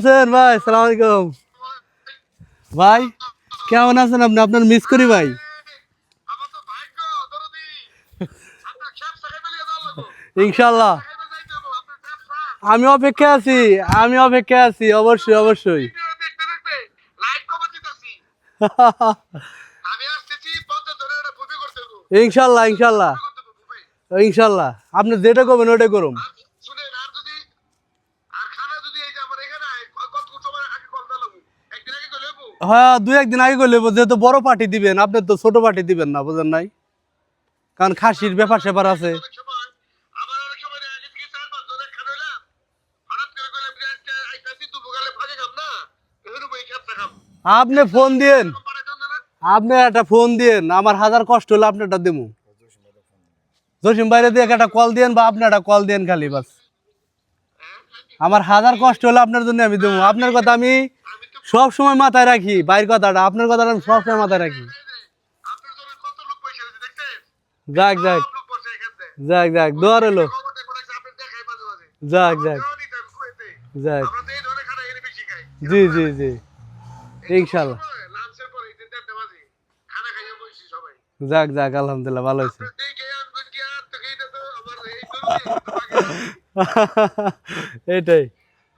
আছেন ভাই, সালাম আলাইকুম। ভাই, কেমন আছেন আপনি? আপনার মিস করি ভাই। ইনশাল্লাহ। আমি অপেক্ষা আছি, আমি অপেক্ষা আছি, অবশ্যই অবশ্যই। ইনশাল্লাহ ইনশাল্লাহ। ইনশাল্লাহ। আপনি যেটা করবেন, ওটাই করুন আর শুনেন আর যদি আর খানা যদি এই যে আমার এখানে আয়, ক- কত সময় আগে কল দিলাম একদিন আগে কল লেবু হ্যাঁ দুই একদিন আগে করলে যেহেতু বড় পার্টি দিবেন আপনি তো ছোট পার্টি দিবেন না বুঝেন নাই? কারণ খাসির ব্যাপার স্যাপার আছে। আপনি ফোন দিয়েন। আপনি একটা ফোন দিয়েন আমার হাজার কষ্ট হলে আপনি একটা দেবো জসিম বাইরে দিয়ে একটা কল দিয়েন বা আপনি একটা কল দেন খালি বাস। আমার হাজার কষ্ট হলে আপনার জন্য আমি দেবো আপনার কথা আমি সব সময় মাথায় রাখি বাইর কথাটা আপনার কথাটা আমি সব সময় মাথায় রাখি। যাক যাক। যাক যাক দোয়ার হলো। যাক যাক। যাক। জি জি জি। ইনশাল্লাহ। যাক যাক আলহামদুলিল্লাহ ভালো হয়েছে। দেখে আমি কই কি আর তো এইটা তো আমার এই জরুরি এইটাই।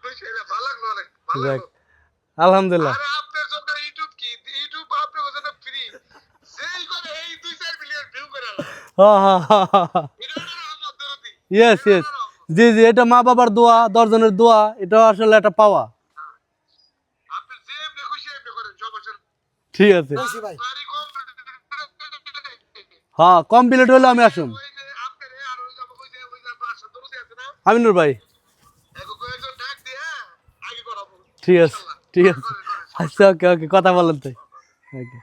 কইছে এটা ভালো লাগল অনেক ভালো যাক। আলহামদুলিল্লাহ। আরে আপনার জন্য ইউটিউব কি? ইউটিউব আপনার জন্য ফ্রি যেই করে এই দুই চার মিলিয়ন ভিউ করে হ্যাঁ হ্যাঁ হ্যাঁ ভিডিওটা আমার দরদি। ইয়েস ইয়েস জি জি এটা মা বাবার দোয়া দশজনের দোয়া এটা আসলে একটা পাওয়া। আপনি যে এমনি খুশি এমনি করেন সব আসেন ঠিক আছে। হ্যাঁ কমপ্লিট হলে আমি আসুন। আমিনুর ভাই। করাবো। ঠিক আছে। ঠিক আছে। আচ্ছা ওকে ওকে কথা বলেন তাই জি।